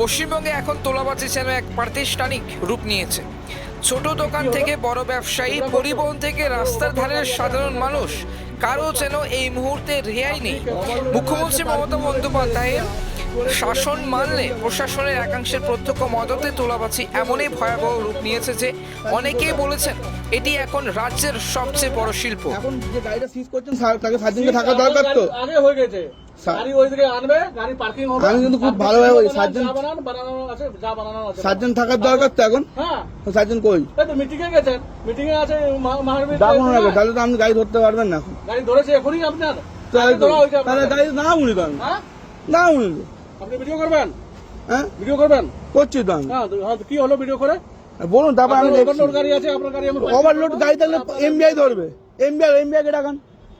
পশ্চিমবঙ্গে এখন তোলাবাজি যেন এক প্রাতিষ্ঠানিক রূপ নিয়েছে। ছোট দোকান থেকে বড় ব্যবসায়ী, পরিবহন থেকে রাস্তার ধারের সাধারণ মানুষ কারও যেন এই মুহূর্তে রেহাই নেই। মুখ্যমন্ত্রী মমতা বন্দ্যোপাধ্যায়ের শাসন মানলে প্রশাসনের একাংশের প্রত্যক্ষ মদতে তোলাবাজি এমনই ভয়াবহ রূপ নিয়েছে যে অনেকেই বলেছেন এটি এখন রাজ্যের সবচেয়ে বড় শিল্প। এখন যে গাড়িটা সিজ করছেন তাকে সাত দিনকে থাকা দরকার তো। আগে হয়ে গেছে। গাড়ি ওই দিকে আনবে গাড়ি পার্কিং হবে। আমি কিন্তু খুব তারপর ভালোভাবে সাতজন- বানানো বানানো আছে যা বানানো আছে। সাতজন থাকার দরকার তো এখন? হ্যাঁ। তো সাতজন কই? এই তো মিটিং এ গেছেন। মিটিং এ আছে মহাবীর তাহলে তো আপনি গাড়ি ধরতে পারবেন না এখন। গাড়ি ধরেছে এখনই আপনার। তাহলে গাড়ি না উনি তো হ্যাঁ? না উনি তো। আপনি ভিডিও করবেন? হ্যাঁ? ভিডিও করবেন? করছি তো আমি। হ্যাঁ হ্যাঁ, কি হলো ভিডিও করে? বলুন তারপর আমি গাড়ি আছে আপনার গাড়ি আমি ওভারলোড গাড়ি তাহলে এমবিআই ধরবে। এমবিআই এমবিআই কে ডাকান।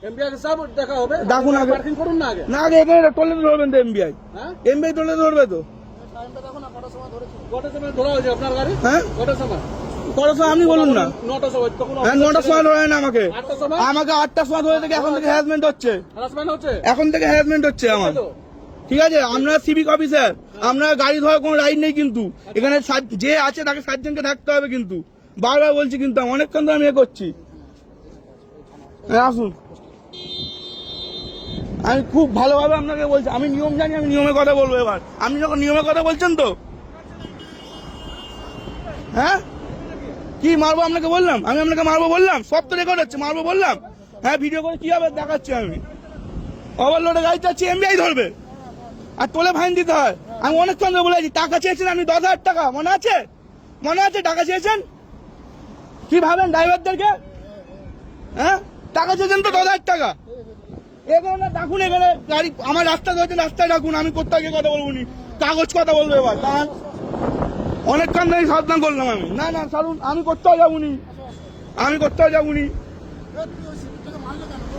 এমবিআর সব দেখা হবে। ডাকুন আগে। পার্কিং করুন না আগে। না আগে এখানে টলে ধরবেন তো এমবিআই হ্যাঁ? এমবিআই টলে ধরবে তো। কটার সময় ধরা হয়েছে আপনার গাড়ি? হ্যাঁ? কটার সময়? কটার সময় আপনি বলুন না। নটার সময় হ্যাঁ নটার সময় ধরে না আমাকে। আমাকে আটটার সময় ধরে থেকে এখন থেকে হ্যারাসমেন্ট হচ্ছে। হ্যারাসমেন্ট হচ্ছে? এখন থেকে হ্যারাসমেন্ট হচ্ছে আমার। ঠিক আছে? আমরা সিভিক অফিসার আমরা গাড়ি ধরার কোনো রাইট নেই কিন্তু। এখানে যে আছে তাকে সাতজনকে থাকতে হবে কিন্তু। বারবার বলছি কিন্তু অনেকক্ষণ ধরে আমি এ করছি। হ্যাঁ আসুন। আমি খুব ভালোভাবে আপনাকে বলছি, আমি নিয়ম জানি, আমি নিয়মের কথা বলব এবার। আপনি যখন নিয়মের কথা বলছেন তো? হ্যাঁ? কি মারবো আপনাকে বললাম? আমি আপনাকে মারবো বললাম? সব তো রেকর্ড হচ্ছে, মারবো বললাম? হ্যাঁ ভিডিও করে কি হবে দেখাচ্ছি আমি। ওভারলোডে গাড়ি চাচ্ছি এমবিআই ধরবে। আর তোলে ফাইন দিতে হয়। আমি অনেক চন্দ্র বলেছি, টাকা চেয়েছেন আপনি দশ হাজার টাকা, মনে আছে? মনে আছে টাকা চেয়েছেন? কি ভাবেন ড্রাইভারদেরকে? হ্যাঁ? টাকা চেয়েছেন তো দশ হাজার টাকা। এখানে ডাকুন এখানে, গাড়ি, আমার রাস্তা ধরেছে রাস্তায় ডাকুন আমি কোথাও গিয়ে কথা বলব নি কাগজ কথা বলব এবার। দাঁড়ান অনেকক্ষণ ধরে সাবধান করলাম আমি। না না, সারুন, আমি কোথাও যাব নি আমি কোথাও যাব নি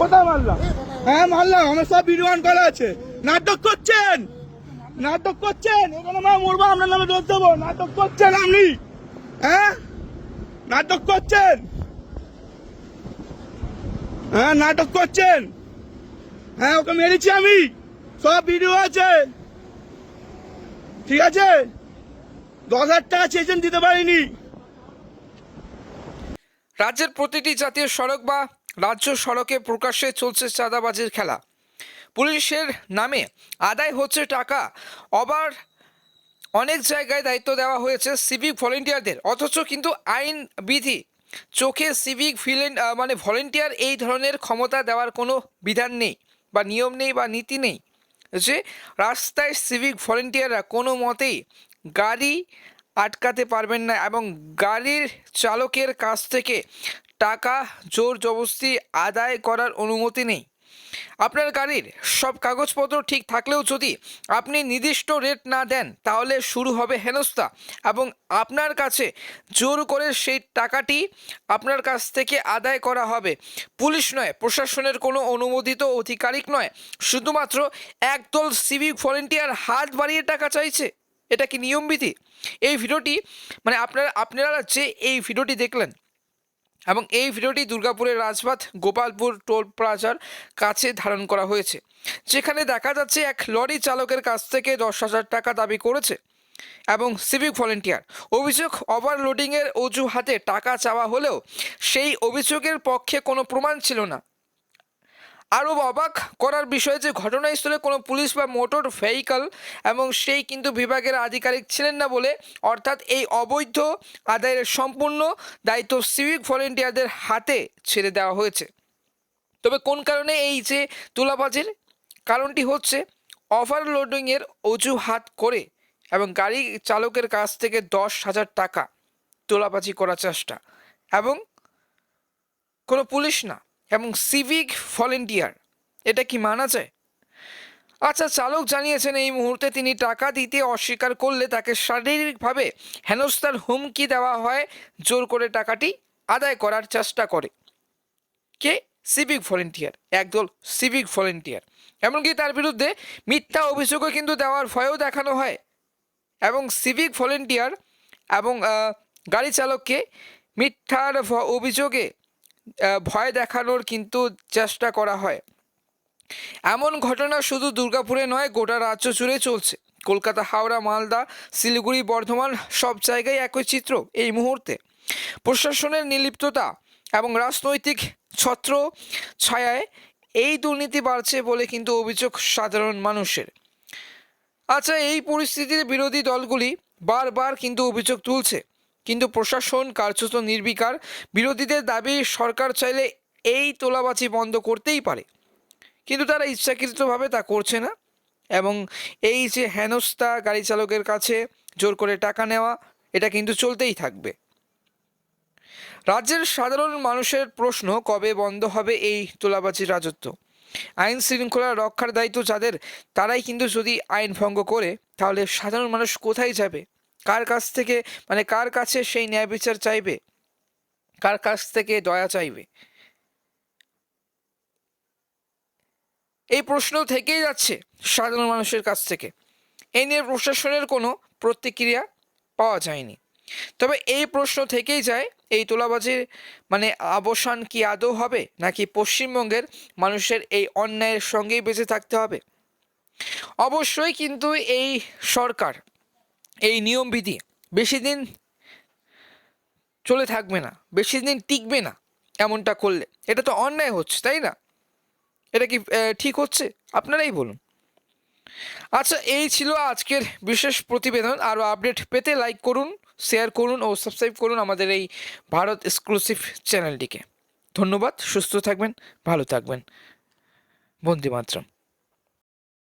কোথায় মারলাম? হ্যাঁ মারলাম, আমার সব ভিডিও করা আছে। নাটক করছেন? নাটক করছেন? এখানে মা মরবো আপনার নামে দোষ দেবো। নাটক করছেন আপনি? হ্যাঁ? নাটক করছেন? হ্যাঁ নাটক করছেন? হ্যাঁ ওকে মেরেছি আমি। সব ভিডিও আছে। ঠিক আছে? দশ হাজার টাকা চেয়েছেন, দিতে পারিনি। রাজ্যের প্রতিটি জাতীয় সড়ক বা রাজ্য সড়কে প্রকাশ্যে চলছে চাঁদাবাজির খেলা। পুলিশের নামে আদায় হচ্ছে টাকা। আবার অনেক জায়গায় দায়িত্ব দেওয়া হয়েছে সিভিক ভলেন্টিয়ারদের। অথচ কিন্তু আইন বিধি চোখে সিভিক ফিলেন মানে ভলেন্টিয়ার এই ধরনের ক্ষমতা দেওয়ার কোনো বিধান নেই বা নিয়ম নেই বা নীতি নেই যে রাস্তায় সিভিক ভলেন্টিয়াররা কোনো মতেই গাড়ি আটকাতে পারবেন না এবং গাড়ির চালকের কাছ থেকে টাকা জোর জবস্তি আদায় করার অনুমতি নেই। আপনার গাড়ির সব কাগজপত্র ঠিক থাকলেও যদি আপনি নির্দিষ্ট রেট না দেন, তাহলে শুরু হবে হেনস্থা এবং আপনার কাছে জোর করে সেই টাকাটি আপনার কাছ থেকে আদায় করা হবে। পুলিশ নয়, প্রশাসনের কোনো অনুমোদিত আধিকারিক নয়, শুধুমাত্র একদল সিভিক ভলেন্টিয়ার হাত বাড়িয়ে টাকা চাইছে। এটা কি নিয়মবিধি? এই ভিডিওটি মানে আপনারা আপনারা যে এই ভিডিওটি দেখলেন এবং এই ভিডিওটি দুর্গাপুরের রাজপথ, গোপালপুর টোল প্লাজার কাছে ধারণ করা হয়েছে, যেখানে দেখা যাচ্ছে এক লরি চালকের কাছ থেকে দশ হাজার টাকা দাবি করেছে এবং সিভিক ভলেন্টিয়ার। অভিযোগ ওভারলোডিংয়ের অজুহাতে টাকা চাওয়া হলেও সেই অভিযোগের পক্ষে কোনো প্রমাণ ছিল না। আরও অবাক করার বিষয় যে ঘটনাস্থলে কোনো পুলিশ বা মোটর ভেহিকল এবং সেই কিন্তু বিভাগের আধিকারিক ছিলেন না বলে, অর্থাৎ এই অবৈধ আদায়ের সম্পূর্ণ দায়িত্ব সিভিক ভলেন্টিয়ারদের হাতে ছেড়ে দেওয়া হয়েছে। তবে কোন কারণে এই যে তুলাবাজির কারণটি হচ্ছে ওভারলোডিংয়ের অজুহাত করে এবং গাড়ি চালকের কাছ থেকে দশ হাজার টাকা তোলাবাজি করার চেষ্টা এবং কোনো পুলিশ না। এবং সিভিক ভলেন্টিয়ার এটা কি মানা যায় আচ্ছা চালক জানিয়েছেন এই মুহূর্তে তিনি টাকা দিতে অস্বীকার করলে তাকে শারীরিকভাবে হেনস্থার হুমকি দেওয়া হয়, জোর করে টাকাটি আদায় করার চেষ্টা করে। কে? সিভিক ভলেন্টিয়ার একদল সিভিক ভলেন্টিয়ার এমনকি তার বিরুদ্ধে মিথ্যা অভিযোগও কিন্তু দেওয়ার ভয়ও দেখানো হয়। এবং সিভিক ভলেন্টিয়ার এবং গাড়ি চালককে মিথ্যার অভিযোগে ভয় দেখানোর কিন্তু চেষ্টা করা হয়। এমন ঘটনা শুধু দুর্গাপুরে নয়, গোটা রাজ্য জুড়ে চলছে। কলকাতা, হাওড়া, মালদা, শিলিগুড়ি, বর্ধমান সব জায়গায় একই চিত্র এই মুহূর্তে। প্রশাসনের নিলিপ্ততা এবং রাজনৈতিক ছত্র ছায়ায় এই দুর্নীতি বাড়ছে বলে কিন্তু অভিযোগ সাধারণ মানুষের। আচ্ছা এই পরিস্থিতির বিরোধী দলগুলি বারবার কিন্তু অভিযোগ তুলছে। কিন্তু প্রশাসন কার্যত নির্বিকার। বিরোধীদের দাবি সরকার চাইলে এই তোলাবাজি বন্ধ করতেই পারে। কিন্তু তারা ইচ্ছাকৃতভাবে তা করছে না এবং এই যে হেনস্থা গাড়ি চালকের কাছে জোর করে টাকা নেওয়া, এটা কিন্তু চলতেই থাকবে। রাজ্যের সাধারণ মানুষের প্রশ্ন, কবে বন্ধ হবে এই তোলাবাজির রাজত্ব? আইন শৃঙ্খলা রক্ষার দায়িত্ব যাদের, তারাই কিন্তু যদি আইন ভঙ্গ করে, তাহলে সাধারণ মানুষ কোথায় যাবে? কার কাছ থেকে মানে কার কাছে সেই ন্যায় বিচার চাইবে? কার কাছ থেকে দয়া চাইবে? এই প্রশ্ন থেকেই যাচ্ছে সাধারণ মানুষের কাছ থেকে। এই নিয়ে প্রশাসনের কোনো প্রতিক্রিয়া পাওয়া যায়নি। তবে এই প্রশ্ন থেকেই যায়, এই তোলাবাজির মানে অবসান কি আদৌ হবে? নাকি পশ্চিমবঙ্গের মানুষের এই অন্যায়ের সঙ্গেই বেঁচে থাকতে হবে? অবশ্যই কিন্তু এই সরকার এই নিয়মবিধি বেশি দিন চলে থাকবে না বেশি দিন টিকবে না এমনটা করলে। এটা তো অন্যায় হচ্ছে, তাই না? এটা কি ঠিক হচ্ছে? আপনারাই বলুন। আচ্ছা এই ছিল আজকের বিশেষ প্রতিবেদন। আরও আপডেট পেতে লাইক করুন, শেয়ার করুন ও সাবস্ক্রাইব করুন আমাদের এই ভারত এক্সক্লুসিভ চ্যানেলটিকে। ধন্যবাদ, সুস্থ থাকবেন, ভালো থাকবেন। বন্দে মাতরম